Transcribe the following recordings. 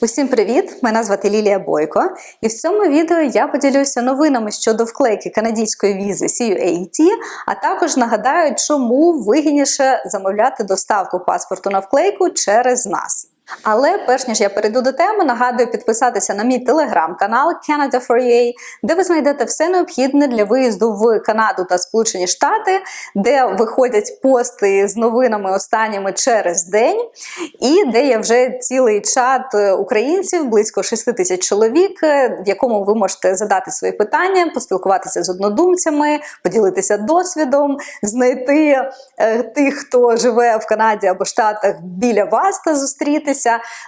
Усім привіт! Мене звати Лілія Бойко, і в цьому відео я поділюся новинами щодо вклейки канадської візи CUAT, а також нагадаю, чому вигідніше замовляти доставку паспорту на вклейку через нас. Але перш ніж я перейду до теми, нагадую підписатися на мій телеграм-канал Canada for UA, де ви знайдете все необхідне для виїзду в Канаду та Сполучені Штати, де виходять пости з новинами останніми через день, і де є вже цілий чат українців, близько 6 тисяч чоловік, в якому ви можете задати свої питання, поспілкуватися з однодумцями, поділитися досвідом, знайти е, тих, хто живе в Канаді або Штатах біля вас та зустрітися.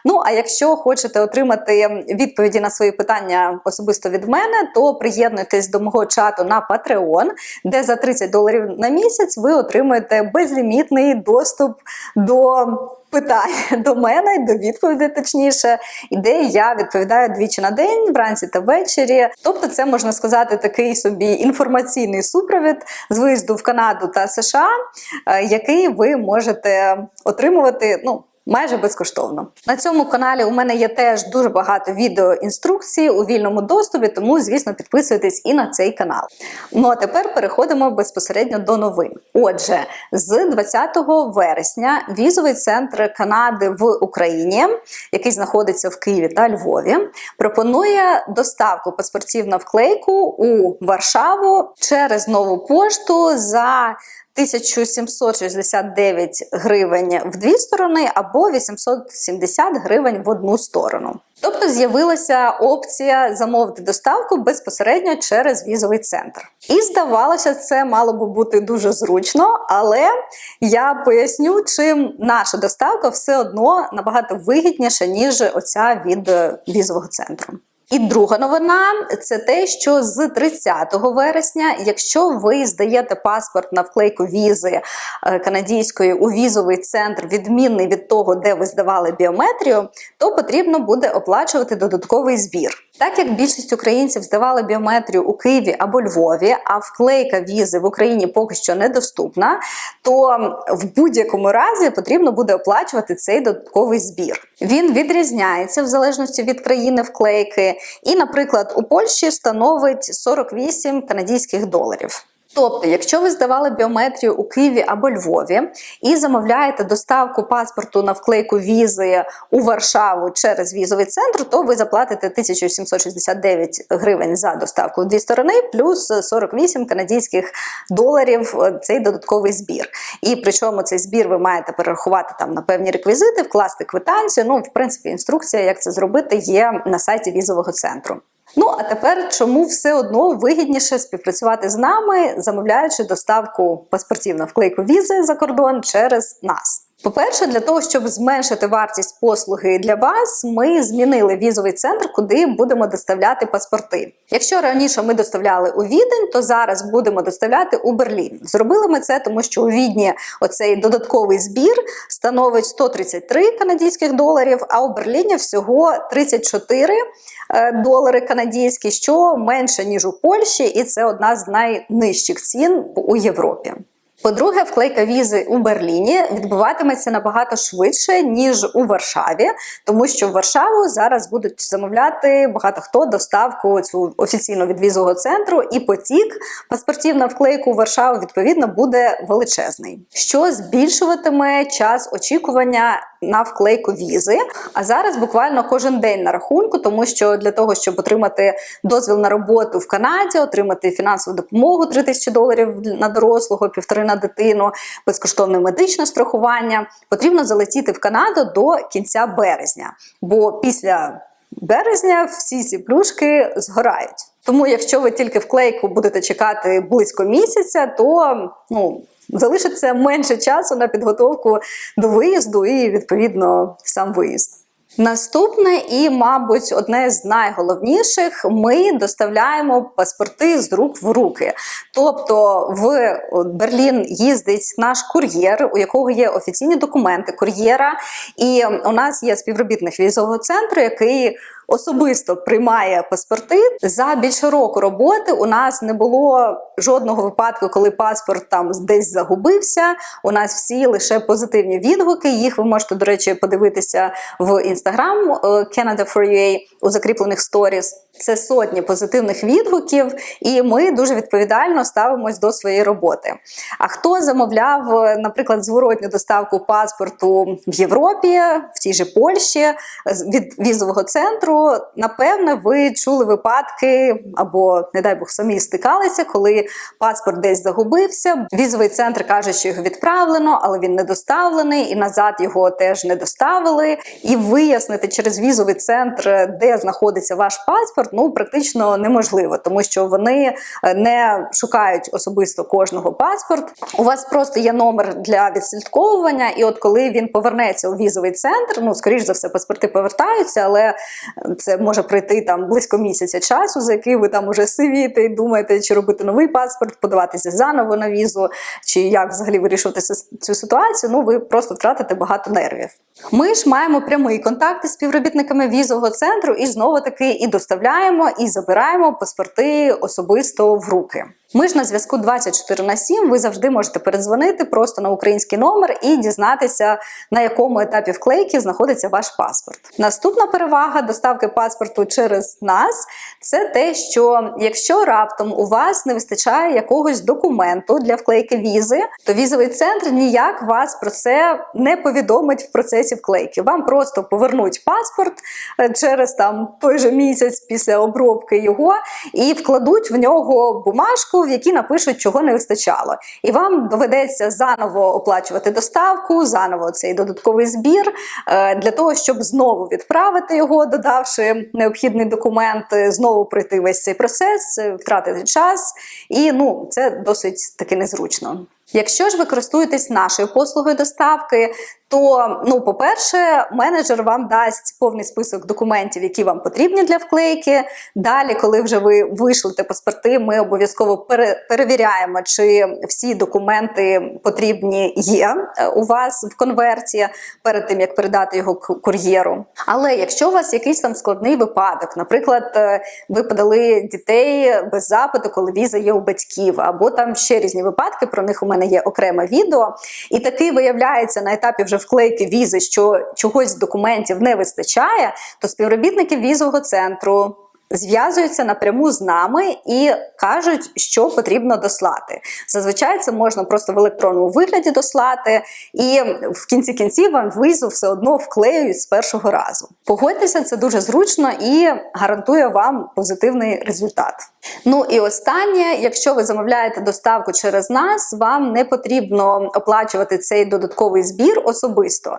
Ну а якщо хочете отримати відповіді на свої питання особисто від мене, то приєднуйтесь до мого чату на Patreon, де за 30 доларів на місяць ви отримуєте безлімітний доступ до. Питань до мене, до відповідей, точніше, і де я відповідаю двічі на день, вранці та ввечері. Тобто, це можна сказати такий собі інформаційний супровід з виїзду в Канаду та США, е, який ви можете отримувати. ну, Майже безкоштовно на цьому каналі у мене є теж дуже багато відеоінструкцій у вільному доступі, тому, звісно, підписуйтесь і на цей канал. Ну а тепер переходимо безпосередньо до новин. Отже, з 20 вересня візовий центр Канади в Україні, який знаходиться в Києві та Львові, пропонує доставку паспортів на вклейку у Варшаву через нову пошту за 1769 гривень в дві сторони або 870 гривень в одну сторону. Тобто з'явилася опція замовити доставку безпосередньо через візовий центр. І здавалося, це мало би бути дуже зручно, але я поясню, чим наша доставка все одно набагато вигідніша, ніж оця від візового центру. І друга новина це те, що з 30 вересня, якщо ви здаєте паспорт на вклейку візи е, канадійської у візовий центр, відмінний від того, де ви здавали біометрію, то потрібно буде оплачувати додатковий збір. Так як більшість українців здавали біометрію у Києві або Львові, а вклейка візи в Україні поки що недоступна, то в будь-якому разі потрібно буде оплачувати цей додатковий збір. Він відрізняється в залежності від країни вклейки, і, наприклад, у Польщі становить 48 канадських доларів. Тобто, якщо ви здавали біометрію у Києві або Львові і замовляєте доставку паспорту на вклейку візи у Варшаву через візовий центр, то ви заплатите 1769 гривень за доставку в дві сторони, плюс 48 канадських доларів цей додатковий збір. І причому цей збір ви маєте перерахувати там на певні реквізити, вкласти квитанцію. Ну, в принципі, інструкція, як це зробити, є на сайті візового центру. Ну, а тепер чому все одно вигідніше співпрацювати з нами, замовляючи доставку паспортів на вклейку візи за кордон через нас? По-перше, для того, щоб зменшити вартість послуги для вас, ми змінили візовий центр, куди будемо доставляти паспорти. Якщо раніше ми доставляли у Відень, то зараз будемо доставляти у Берлін. Зробили ми це, тому що у Відні оцей додатковий збір становить 133 канадських доларів, а у Берліні всього 34 е, долари канадські, що менше ніж у Польщі, і це одна з найнижчих цін у Європі. По-друге, вклейка візи у Берліні відбуватиметься набагато швидше ніж у Варшаві, тому що в Варшаву зараз будуть замовляти багато хто доставку цю офіційно від візового центру, і потік паспортів на вклейку у Варшаву відповідно буде величезний, що збільшуватиме час очікування на вклейку візи. А зараз буквально кожен день на рахунку, тому що для того, щоб отримати дозвіл на роботу в Канаді, отримати фінансову допомогу 3 тисячі доларів на дорослого, півтори на дитину, безкоштовне медичне страхування, потрібно залетіти в Канаду до кінця березня. Бо після березня всі ці плюшки згорають. Тому, якщо ви тільки вклейку будете чекати близько місяця, то ну. Залишиться менше часу на підготовку до виїзду і, відповідно, сам виїзд. Наступне і, мабуть, одне з найголовніших: ми доставляємо паспорти з рук в руки. Тобто в Берлін їздить наш кур'єр, у якого є офіційні документи кур'єра, і у нас є співробітник візового центру, який особисто приймає паспорти. За більше року роботи у нас не було жодного випадку, коли паспорт там десь загубився. У нас всі лише позитивні відгуки. Їх ви можете, до речі, подивитися в Instagram е, Canada for UA у закріплених сторіс. Це сотні позитивних відгуків, і ми дуже відповідально ставимось до своєї роботи. А хто замовляв, е, наприклад, зворотню доставку паспорту в Європі, в тій же Польщі від візового центру, напевне, ви чули випадки або, не дай Бог, самі стикалися, коли паспорт десь загубився. Візовий центр каже, що його відправлено, але він не доставлений, і назад його теж не доставили. І вияснити через візовий центр, де знаходиться ваш паспорт, ну практично неможливо, тому що вони е, не шукають особисто кожного паспорт. У вас просто є номер для відслідковування, і от коли він повернеться у візовий центр, ну скоріш за все, паспорти повертаються, але це може пройти там близько місяця часу, за який ви там уже сивіте і думаєте, чи робити новий паспорт, подаватися заново на візу, чи як взагалі вирішувати цю- ситуацію. Ну ви просто втратите багато нервів. Ми ж маємо прямий контакт із співробітниками візового центру і знову таки і доставляємо, і забираємо паспорти особисто в руки. Ми ж на зв'язку 24 на 7, ви завжди можете передзвонити просто на український номер і дізнатися, на якому етапі вклейки знаходиться ваш паспорт. Наступна перевага доставки паспорту через нас це те, що якщо раптом у вас не вистачає якогось документу для вклейки візи, то візовий центр ніяк вас про це не повідомить в процесі вклейки. Вам просто повернуть паспорт е, через там той же місяць після обробки його і вкладуть в нього бумажку, в якій напишуть, чого не вистачало. І вам доведеться заново оплачувати доставку, заново цей додатковий збір е, для того, щоб знову відправити його, додавши необхідний документ, е, знову пройти весь цей процес, е, втратити час. І ну це досить таки незручно. Якщо ж ви користуєтесь нашою послугою доставки, то ну, по-перше, менеджер вам дасть повний список документів, які вам потрібні для вклейки. Далі, коли вже ви вишлете паспорти, ми обов'язково пере- перевіряємо, чи всі документи потрібні є е, у вас в конверті перед тим, як передати його кур'єру. Але якщо у вас якийсь там складний випадок, наприклад, е, ви подали дітей без запиту, коли віза є у батьків, або там ще різні випадки, про них у мене є окреме відео. І такий виявляється на етапі вже вклейки візи, що чогось з документів не вистачає, то співробітники візового центру. Зв'язуються напряму з нами і кажуть, що потрібно дослати. Зазвичай це можна просто в електронному вигляді дослати, і в кінці кінців вам візу все одно вклеюють з першого разу. Погодьтеся, це дуже зручно і гарантує вам позитивний результат. Ну і останнє, якщо ви замовляєте доставку через нас, вам не потрібно оплачувати цей додатковий збір особисто.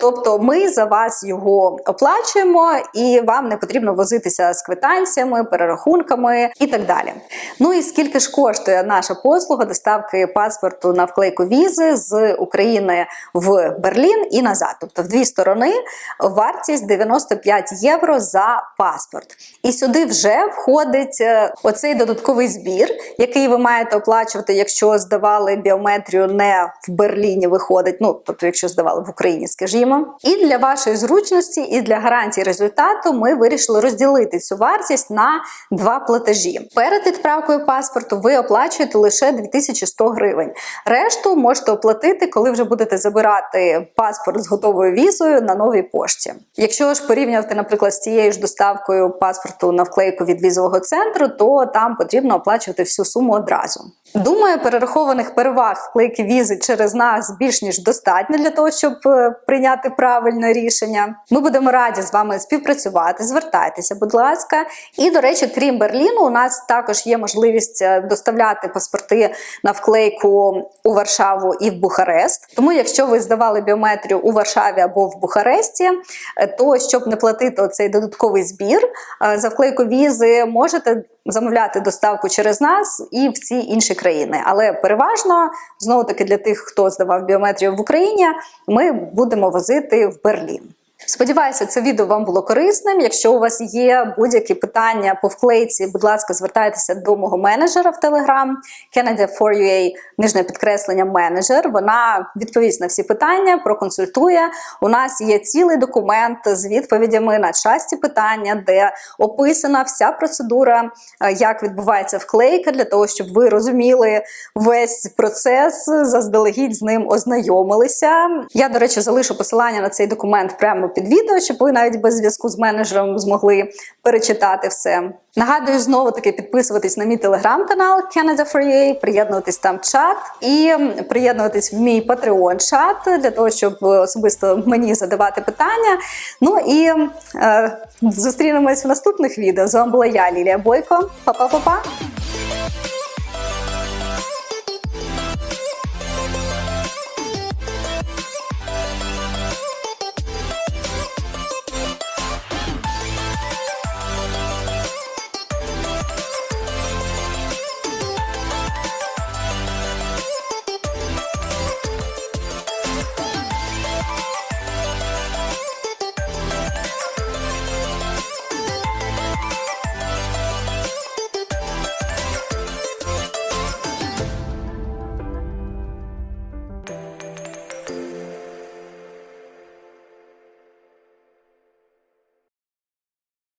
Тобто ми за вас його оплачуємо, і вам не потрібно возитися з квитанціями, перерахунками і так далі. Ну і скільки ж коштує наша послуга доставки паспорту на вклейку візи з України в Берлін і назад, тобто в дві сторони, вартість 95 євро за паспорт. І сюди вже входить е, оцей додатковий збір, який ви маєте оплачувати, якщо здавали біометрію не в Берліні, виходить, ну тобто, якщо здавали в Україні, скажімо. І для вашої зручності, і для гарантії результату ми вирішили розділити цю вартість на два платежі. Перед відправкою паспорту ви оплачуєте лише 2100 гривень. Решту можете оплатити, коли вже будете забирати паспорт з готовою візою на новій пошті. Якщо ж порівнювати, наприклад, з цією ж доставкою паспорту на вклейку від візового центру, то там потрібно оплачувати всю суму одразу. Думаю, перерахованих переваг вклейки візи через нас більш ніж достатньо для того, щоб е, прийняти правильне рішення. Ми будемо раді з вами співпрацювати. Звертайтеся, будь ласка. І до речі, крім Берліну, у нас також є можливість е, доставляти паспорти на вклейку у Варшаву і в Бухарест. Тому, якщо ви здавали біометрію у Варшаві або в Бухаресті, е, то щоб не платити цей додатковий збір за вклейку візи, можете замовляти доставку через нас і в ці інші країни. Але переважно знову таки для тих, хто здавав біометрію в Україні, ми будемо возити в Берлін. Сподіваюся, це відео вам було корисним. Якщо у вас є будь-які питання по вклейці, будь ласка, звертайтеся до мого менеджера в Telegram Canada 4UA, нижнє підкреслення менеджер. Вона відповість на всі питання, проконсультує. У нас є цілий документ з відповідями на часті питання, де описана вся процедура, е, як відбувається вклейка, для того, щоб ви розуміли весь процес, заздалегідь з ним ознайомилися. Я, до речі, залишу посилання на цей документ прямо під відео, щоб ви навіть без зв'язку з менеджером змогли перечитати все. Нагадую знову таки підписуватись на мій телеграм-канал Canada UA, приєднуватись там в чат і приєднуватись в мій Patreon чат для того, щоб особисто мені задавати питання. Ну і е, зустрінемось в наступних відео. З вами була я, Лілія Бойко. Па-па-па-па!